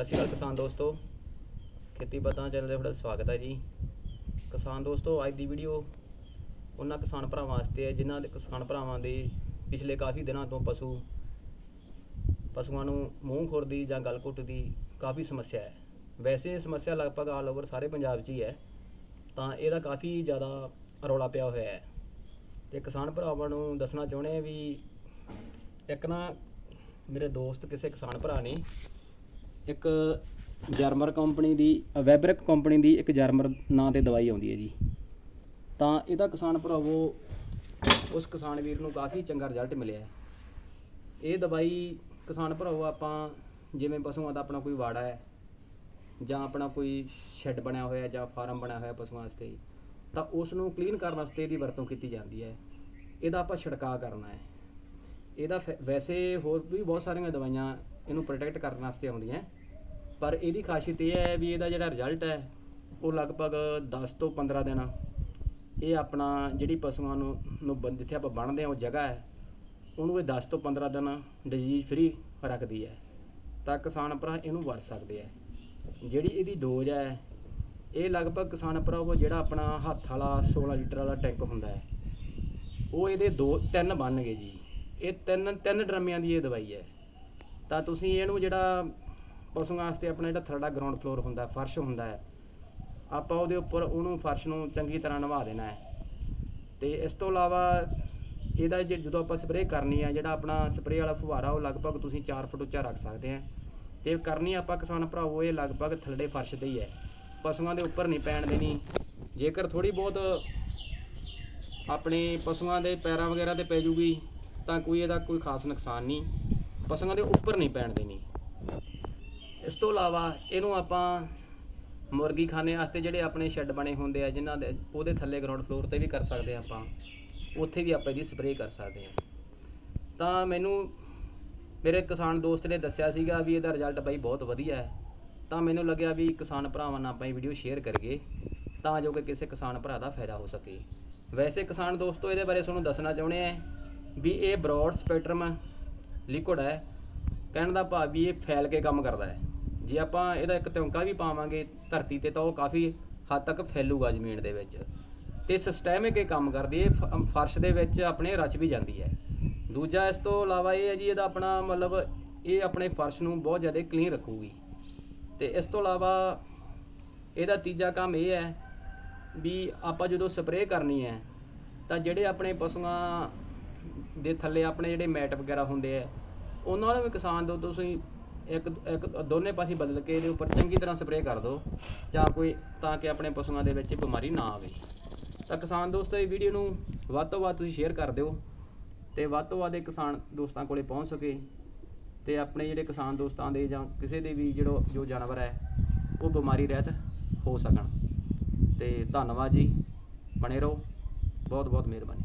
ਸਤਿ ਸ਼੍ਰੀ ਅਕਾਲ ਕਿਸਾਨ ਦੋਸਤੋ ਖੇਤੀ ਬਤਾ ਚੈਨਲ ਤੇ ਤੁਹਾਡਾ ਸਵਾਗਤ ਹੈ ਜੀ। ਕਿਸਾਨ ਦੋਸਤੋ, ਅੱਜ ਦੀ ਵੀਡੀਓ ਉਹਨਾਂ ਕਿਸਾਨ ਭਰਾਵਾਂ ਵਾਸਤੇ ਹੈ, ਜਿਨ੍ਹਾਂ ਦੇ ਕਿਸਾਨ ਭਰਾਵਾਂ ਦੇ ਪਿਛਲੇ ਕਾਫੀ ਦਿਨਾਂ ਤੋਂ ਪਸ਼ੂ, ਪਸ਼ੂਆਂ ਨੂੰ ਮੂੰਹ ਖੁਰਦੀ ਜਾਂ ਗਲ ਘੁੱਟ ਦੀ ਕਾਫੀ ਸਮੱਸਿਆ ਹੈ। ਵੈਸੇ ਇਹ ਸਮੱਸਿਆ ਲਗਭਗ ਆਲ ਓਵਰ ਸਾਰੇ ਪੰਜਾਬ 'ਚ ਹੀ ਹੈ, ਤਾਂ ਇਹਦਾ ਕਾਫੀ ਜ਼ਿਆਦਾ ਰੌਲਾ ਪਿਆ ਹੋਇਆ ਹੈ। ਤੇ ਕਿਸਾਨ ਭਰਾਵਾਂ ਨੂੰ ਦੱਸਣਾ ਚਾਹੁੰਦੇ ਆ ਵੀ ਇੱਕ ਨਾ ਮੇਰੇ ਦੋਸਤ ਕਿਸੇ ਕਿਸਾਨ ਭਰਾ ਨੇ ਇੱਕ ਜਰਮਰ ਕੰਪਨੀ ਦੀ ਵੈਬਰਿਕ ਕੰਪਨੀ ਦੀ ਇੱਕ ਜਰਮਰ ਨਾਂ ਤੇ ਦਵਾਈ ਆਉਂਦੀ ਹੈ ਜੀ। ਤਾਂ ਇਹਦਾ ਕਿਸਾਨ ਭਰਾਵੋ, ਉਸ ਕਿਸਾਨ ਵੀਰ ਨੂੰ ਕਾਫੀ ਚੰਗਾ ਰਿਜ਼ਲਟ ਮਿਲਿਆ ਇਹ ਦਵਾਈ ਕਿਸਾਨ ਭਰਾਵੋ ਆਪਾਂ ਜਿਵੇਂ ਪਸ਼ੂਆਂ ਦਾ ਆਪਣਾ ਕੋਈ ਵਾੜਾ ਹੈ, ਜਾਂ ਆਪਣਾ ਕੋਈ ਸ਼ੈੱਡ ਬਣਿਆ ਹੋਇਆ, ਜਾਂ ਫਾਰਮ ਬਣਿਆ ਹੋਇਆ ਪਸ਼ੂਆਂ ਵਾਸਤੇ, ਤਾਂ ਉਸ ਨੂੰ ਕਲੀਨ ਕਰਨ ਵਾਸਤੇ ਇਹਦੀ ਵਰਤੋਂ ਕੀਤੀ ਜਾਂਦੀ ਹੈ। ਇਹਦਾ ਆਪਾਂ ਛਿੜਕਾਅ ਕਰਨਾ ਹੈ। ਇਹਦਾ ਫੈ- ਵੈਸੇ ਹੋਰ ਵੀ ਬਹੁਤ ਸਾਰੀਆਂ ਦਵਾਈਆਂ ਇਹਨੂੰ ਪ੍ਰੋਟੈਕਟ ਕਰਨ ਵਾਸਤੇ ਆਉਂਦੀਆਂ ਪਰ ਇਹਦੀ ਖਾਸੀਅਤ ਇਹ ਹੈ ਵੀ ਇਹਦਾ ਜਿਹੜਾ ਰਿਜ਼ਲਟ ਹੈ, ਉਹ ਲਗਭਗ 10 ਤੋਂ 15 ਦਿਨ ਇਹ ਆਪਣਾ ਜਿਹੜੀ ਪਸ਼ੂਆਂ ਨੂੰ ਨੂੰ ਬੰ- ਜਿੱਥੇ ਆਪਾਂ ਬੰਨ੍ਹਦੇ ਹਾਂ, ਉਹ ਜਗ੍ਹਾ ਹੈ, ਉਹਨੂੰ ਇਹ 10 ਤੋਂ 15 ਦਿਨ ਡਿਜ਼ੀਜ਼ ਫ੍ਰੀ ਰੱਖਦੀ ਹੈ, ਤਾਂ ਕਿਸਾਨ ਭਰਾ ਇਹਨੂੰ ਵਰਤ ਸਕਦੇ ਆ ਜਿਹੜੀ ਇਹਦੀ ਡੋਜ਼ ਹੈ, ਇਹ ਲਗਭਗ ਕਿਸਾਨ ਭਰਾ ਉਹ ਜਿਹੜਾ ਆਪਣਾ ਹੱਥ ਵਾਲਾ 16 ਲੀਟਰ ਵਾਲਾ ਟੈਂਕ ਹੁੰਦਾ ਹੈ, ਉਹ ਇਹਦੇ ਦੋ, ਤਿੰਨ ਬਣਨਗੇ ਜੀ। ਇਹ ਤਿੰਨ ਤਿੰਨ ਡਰਮਿਆਂ ਦੀ ਇਹ ਦਵਾਈ ਹੈ। ਤਾਂ ਤੁਸੀਂ ਇਹਨੂੰ ਜਿਹੜਾ ਪਸ਼ੂਆਂ ਵਾਸਤੇ ਆਪਣਾ ਜਿਹੜਾ ਥਰਡਾ ਗਰਾਊਂਡ ਫਲੋਰ ਹੁੰਦਾ, ਫਰਸ਼ ਹੁੰਦਾ ਹੈ, ਆਪਾਂ ਉਹਦੇ ਉੱਪਰ ਉਹਨੂੰ ਫਰਸ਼ ਨੂੰ ਚੰਗੀ ਤਰ੍ਹਾਂ ਨਵਾ ਦੇਣਾ ਹੈ। ਤੇ ਇਸ ਤੋਂ ਇਲਾਵਾ ਇਹਦਾ ਜੇ ਜਦੋਂ ਆਪਾਂ ਸਪਰੇਅ ਕਰਨੀ ਆ, ਜਿਹੜਾ ਆਪਣਾ ਸਪਰੇਅ ਵਾਲਾ ਫੁਹਾਰਾ, ਉਹ ਲਗਭਗ ਤੁਸੀਂ 4 ਫੁੱਟ ਉੱਚਾ ਰੱਖ ਸਕਦੇ ਆ। ਤੇ ਕਰਨੀ ਆਪਾਂ ਕਿਸਾਨ ਭਰਾਵੋ, ਇਹ ਲਗਭਗ ਥੱਲੇ ਫਰਸ਼ ਤੇ ਹੀ ਹੈ। ਪਸ਼ੂਆਂ ਦੇ ਉੱਪਰ ਨਹੀਂ ਪੈਣ ਦੇਣੀ। ਜੇਕਰ ਥੋੜੀ ਬਹੁਤ ਆਪਣੇ ਪਸ਼ੂਆਂ ਦੇ ਪੈਰਾਂ ਵਗੈਰਾ ਤੇ ਪੈ ਜੂਗੀ, ਤਾਂ ਕੋਈ ਇਹਦਾ ਕੋਈ ਖਾਸ ਨੁਕਸਾਨ ਨਹੀਂ। ਪਸ਼ੂਆਂ ਦੇ ਉੱਪਰ ਨਹੀਂ ਪੈਣ ਦੇਣੀ। ਇਸ ਤੋਂ ਇਲਾਵਾ ਇਹਨੂੰ ਆਪਾਂ ਮੁਰਗੀ ਖਾਨੇ ਵਾਸਤੇ ਜਿਹੜੇ ਆਪਣੇ ਸ਼ੈੱਡ ਬਣੇ ਹੁੰਦੇ ਆ, ਜਿਨ੍ਹਾਂ ਦੇ ਉਹਦੇ ਥੱਲੇ ਗਰਾਊਂਡ ਫਲੋਰ ਤੇ ਵੀ ਕਰ ਸਕਦੇ ਆ ਆਪਾਂ। ਉੱਥੇ ਵੀ ਆਪਾਂ ਇਹਦੀ ਸਪਰੇਅ ਕਰ ਸਕਦੇ ਆ। ਤਾਂ ਮੈਨੂੰ ਮੇਰੇ ਕਿਸਾਨ ਦੋਸਤ ਨੇ ਦੱਸਿਆ ਸੀਗਾ ਵੀ ਇਹਦਾ ਰਿਜ਼ਲਟ ਬਾਈ ਬਹੁਤ ਵਧੀਆ ਹੈ। ਤਾਂ ਮੈਨੂੰ ਲੱਗਿਆ ਵੀ ਕਿਸਾਨ ਭਰਾਵਾਂ ਨਾਲ ਆਪਾਂ ਇਹ ਵੀਡੀਓ ਸ਼ੇਅਰ ਕਰੀਏ, ਤਾਂ ਜੋ ਕਿ ਕਿਸੇ ਕਿਸਾਨ ਭਰਾ ਦਾ ਫਾਇਦਾ ਹੋ ਸਕੇ। ਵੈਸੇ ਕਿਸਾਨ ਦੋਸਤੋ, ਇਹਦੇ ਬਾਰੇ ਤੁਹਾਨੂੰ ਦੱਸਣਾ ਚਾਹੁੰਦੇ ਆ ਵੀ ਇਹ ਬ੍ਰੌਡ ਸਪੈਕਟਰਮ ਲਿਕੁਇਡ ਹੈ। ਕਹਿਣ ਦਾ ਭਾਵ ਵੀ ਇਹ ਫੈਲ ਕੇ ਕੰਮ ਕਰਦਾ ਹੈ। ਜੇ ਆਪਾਂ ਇਹਦਾ ਇੱਕ ਤਿਉਂਕਾ ਵੀ ਪਾਵਾਂਗੇ ਧਰਤੀ ਤੇ, ਤਾਂ ਉਹ ਕਾਫੀ ਹੱਦ ਤੱਕ ਫੈਲੂਗਾ ਜ਼ਮੀਨ ਦੇ ਵਿੱਚ। ਤੇ ਸਿਸਟੈਮਿਕ ਇਹ ਕੰਮ ਕਰਦੀ ਹੈ ਫਰਸ਼ ਦੇ ਵਿੱਚ ਆਪਣੇ ਰਚ ਵੀ ਜਾਂਦੀ ਹੈ। ਦੂਜਾ ਇਸ ਤੋਂ ਇਲਾਵਾ ਇਹ ਹੈ ਜੀ, ਇਹਦਾ ਆਪਣਾ ਮਤਲਬ ਇਹ ਆਪਣੇ ਫਰਸ਼ ਨੂੰ ਬਹੁਤ ਜ਼ਿਆਦਾ ਕਲੀਨ ਰੱਖੂਗੀ। ਤੇ ਇਸ ਤੋਂ ਇਲਾਵਾ ਇਹਦਾ ਤੀਜਾ ਕੰਮ ਇਹ ਹੈ ਵੀ ਆਪਾਂ ਜਦੋਂ ਸਪਰੇਅ ਕਰਨੀ ਹੈ, ਤਾਂ ਜਿਹੜੇ ਆਪਣੇ ਪਸ਼ੂਆਂ ਦੇ ਥੱਲੇ ਆਪਣੇ ਜਿਹੜੇ ਮੈਟ ਵਗੈਰਾ ਹੁੰਦੇ ਆ ਉਹਨਾਂ ਨੂੰ ਵੀ ਕਿਸਾਨ ਦੋ ਤੁਸੀਂ ਇੱਕ ਇੱਕ ਦੋਨੇ ਪਾਸੇ ਬਦਲ ਕੇ ਇਹਦੇ ਉੱਪਰ ਚੰਗੀ ਤਰ੍ਹਾਂ ਸਪਰੇਅ ਕਰ ਦਿਓ, ਜਾਂ ਕੋਈ ਤਾਂ ਕਿ ਆਪਣੇ ਪਸ਼ੂਆਂ ਦੇ ਵਿੱਚ ਬਿਮਾਰੀ ਨਾ ਆਵੇ। ਤਾਂ ਕਿਸਾਨ ਦੋਸਤੋ, ਇਹ ਵੀਡੀਓ ਨੂੰ ਵੱਧ ਤੋਂ ਵੱਧ ਤੁਸੀਂ ਸ਼ੇਅਰ ਕਰ ਦਿਓ, ਤੇ ਵੱਧ ਤੋਂ ਵੱਧ ਇਹ ਕਿਸਾਨ ਦੋਸਤਾਂ ਕੋਲੇ ਪਹੁੰਚ ਸਕੇ, ਤੇ ਆਪਣੇ ਜਿਹੜੇ ਕਿਸਾਨ ਦੋਸਤਾਂ ਦੇ ਜਾਂ ਕਿਸੇ ਦੇ ਵੀ ਜਿਹੜਾ ਜੋ ਜਾਨਵਰ ਹੈ, ਉਹ ਬਿਮਾਰੀ ਰਹਿਤ ਹੋ ਸਕਣ। ਤੇ ਧੰਨਵਾਦ ਜੀ, ਬਣੇ ਰਹੋ ਬਹੁਤ ਬਹੁਤ ਮਿਹਰਬਾਨੀ।